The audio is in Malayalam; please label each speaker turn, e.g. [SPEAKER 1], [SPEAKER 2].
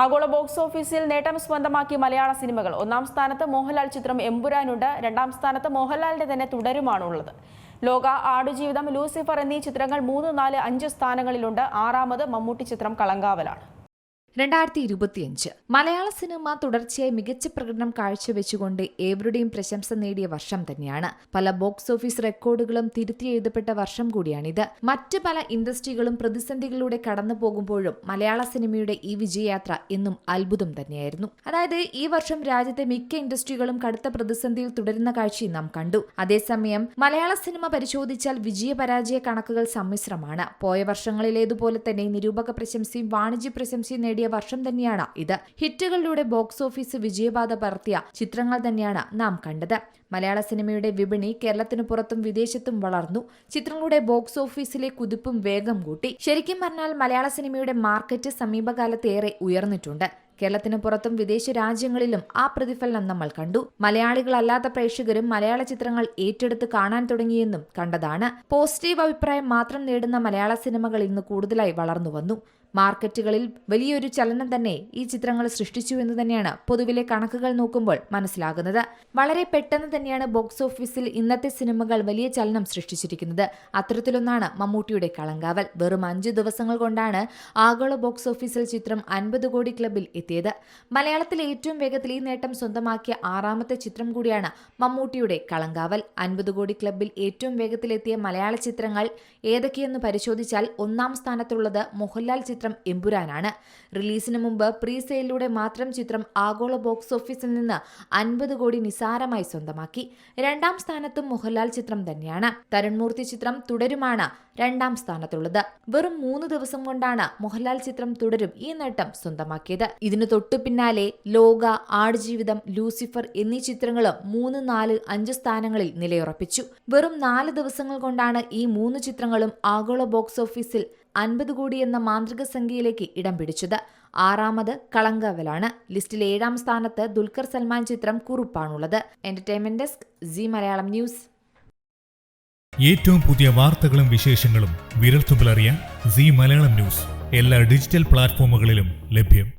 [SPEAKER 1] ആഗോള ബോക്സ് ഓഫീസിൽ നേട്ടം സ്വന്തമാക്കി മലയാള സിനിമകൾ. ഒന്നാം സ്ഥാനത്ത് മോഹൻലാൽ ചിത്രം എമ്പുരാനുണ്ട്. രണ്ടാം സ്ഥാനത്ത് മോഹൻലാലിന്റെ തന്നെ തുടരുമാണുള്ളത്. ലോക ആടുജീവിതം ലൂസിഫർ എന്നീ ചിത്രങ്ങൾ മൂന്ന് നാല് അഞ്ച് സ്ഥാനങ്ങളിലുണ്ട്. ആറാമത് മമ്മൂട്ടി ചിത്രം കളങ്കാവലാണ്.
[SPEAKER 2] രണ്ടായിരത്തി ഇരുപത്തിയഞ്ച് മലയാള സിനിമ തുടർച്ചയായി മികച്ച പ്രകടനം കാഴ്ചവെച്ചുകൊണ്ട് ഏവരുടെയും പ്രശംസ നേടിയ വർഷം തന്നെയാണ്. പല ബോക്സ് ഓഫീസ് റെക്കോർഡുകളും തിരുത്തി എഴുതപ്പെട്ട വർഷം കൂടിയാണിത്. മറ്റ് പല ഇൻഡസ്ട്രികളും പ്രതിസന്ധികളിലൂടെ കടന്നു പോകുമ്പോഴും മലയാള സിനിമയുടെ ഈ വിജയയാത്ര എന്നും അത്ഭുതം തന്നെയായിരുന്നു. അതായത് ഈ വർഷം രാജ്യത്തെ മിക്ക ഇൻഡസ്ട്രികളും കടുത്ത പ്രതിസന്ധിയിൽ തുടരുന്ന കാഴ്ചയും നാം കണ്ടു. അതേസമയം മലയാള സിനിമ പരിശോധിച്ചാൽ വിജയപരാജയ കണക്കുകൾ സമ്മിശ്രമാണ്. പോയ വർഷങ്ങളിലേതുപോലെ തന്നെ നിരൂപക പ്രശംസയും വാണിജ്യ പ്രശംസയും നേടിയ വർഷം തന്നെയാണ് ഇത്. ഹിറ്റുകളിലൂടെ ബോക്സ് ഓഫീസ് വിജയപാത പറത്തിയ ചിത്രങ്ങൾ തന്നെയാണ് നാം കണ്ടത്. മലയാള സിനിമയുടെ വിപണി കേരളത്തിനു പുറത്തും വിദേശത്തും വളർന്നു. ചിത്രങ്ങളുടെ ബോക്സ് ഓഫീസിലെ കുതിപ്പും വേഗം കൂട്ടി. ശരിക്കും പറഞ്ഞാൽ മലയാള സിനിമയുടെ മാർക്കറ്റ് സമീപകാലത്ത് ഏറെ ഉയർന്നിട്ടുണ്ട്. കേരളത്തിന് പുറത്തും വിദേശ രാജ്യങ്ങളിലും ആ പ്രതിഫലനം നമ്മൾ കണ്ടു. മലയാളികളല്ലാത്ത പ്രേക്ഷകരും മലയാള ചിത്രങ്ങൾ ഏറ്റെടുത്ത് കാണാൻ തുടങ്ങിയെന്നും കണ്ടതാണ്. പോസിറ്റീവ് അഭിപ്രായം മാത്രം നേടുന്ന മലയാള സിനിമകൾ ഇന്ന് കൂടുതലായി വളർന്നു വന്നു. മാർക്കറ്റുകളിൽ വലിയൊരു ചലനം തന്നെ ഈ ചിത്രങ്ങൾ സൃഷ്ടിച്ചു എന്ന് തന്നെയാണ് പൊതുവിലെ കണക്കുകൾ നോക്കുമ്പോൾ മനസ്സിലാകുന്നത്. വളരെ പെട്ടെന്ന് തന്നെയാണ് ബോക്സ് ഓഫീസിൽ ഇന്നത്തെ സിനിമകൾ വലിയ ചലനം സൃഷ്ടിച്ചിരിക്കുന്നത്. അത്തരത്തിലൊന്നാണ് മമ്മൂട്ടിയുടെ കളങ്കാവൽ. വെറും അഞ്ച് ദിവസങ്ങൾ കൊണ്ടാണ് ആഗോള ബോക്സ് ഓഫീസിൽ ചിത്രം അൻപത് കോടി ക്ലബിൽ എത്തിയത്. മലയാളത്തിൽ ഏറ്റവും വേഗത്തിൽ ഈ നേട്ടം സ്വന്തമാക്കിയ ആറാമത്തെ ചിത്രം കൂടിയാണ് മമ്മൂട്ടിയുടെ കളങ്കാവൽ. അൻപത് കോടി ക്ലബിൽ ഏറ്റവും വേഗത്തിലെത്തിയ മലയാള ചിത്രങ്ങൾ ഏതൊക്കെയെന്ന് പരിശോധിച്ചാൽ ഒന്നാം സ്ഥാനത്തുള്ളത് മോഹൻലാൽ ചിത്രം എമ്പുരാനാണ്. റിലീസിന് മുമ്പ് പ്രീ സെയിലൂടെ മാത്രം ചിത്രം ആഗോള ബോക്സ് ഓഫീസിൽ നിന്ന് അൻപത് കോടി നിസാരമായി സ്വന്തമാക്കി. രണ്ടാം സ്ഥാനത്തും മോഹൻലാൽ ചിത്രം തന്നെയാണ്. തരുൺമൂർത്തി ചിത്രം തുടരുമാണ് രണ്ടാം സ്ഥാനത്തുള്ളത്. വെറും മൂന്ന് ദിവസം കൊണ്ടാണ് മോഹൻലാൽ ചിത്രം തുടരും ഈ നേട്ടം സ്വന്തമാക്കിയത്. ഇതിനു തൊട്ടു പിന്നാലെ ലോക ആടുജീവിതം ലൂസിഫർ എന്നീ ചിത്രങ്ങളും മൂന്ന് നാല് അഞ്ച് സ്ഥാനങ്ങളിൽ നിലയുറപ്പിച്ചു. വെറും നാല് ദിവസങ്ങൾ കൊണ്ടാണ് ഈ മൂന്ന് ചിത്രങ്ങളും ആഗോള ബോക്സ് ഓഫീസിൽ അൻപത് കോടി എന്ന മാന്ത്രിക സംഖ്യയിലേക്ക് ഇടം പിടിച്ചത്. ആറാമത് കളങ്കവലാണ്. ലിസ്റ്റിലെ ഏഴാം സ്ഥാനത്ത് ദുൽഖർ സൽമാൻ ചിത്രം കുറുപ്പാണുള്ളത്. Entertainment desk Zee Malayalam news
[SPEAKER 3] ഏറ്റവും പുതിയ വാർത്തകളും വിശേഷങ്ങളും വിരൽത്തുമ്പിലറിയാൻ സി മലയാളം ന്യൂസ് എല്ലാ ഡിജിറ്റൽ പ്ലാറ്റ്ഫോമുകളിലും ലഭ്യം.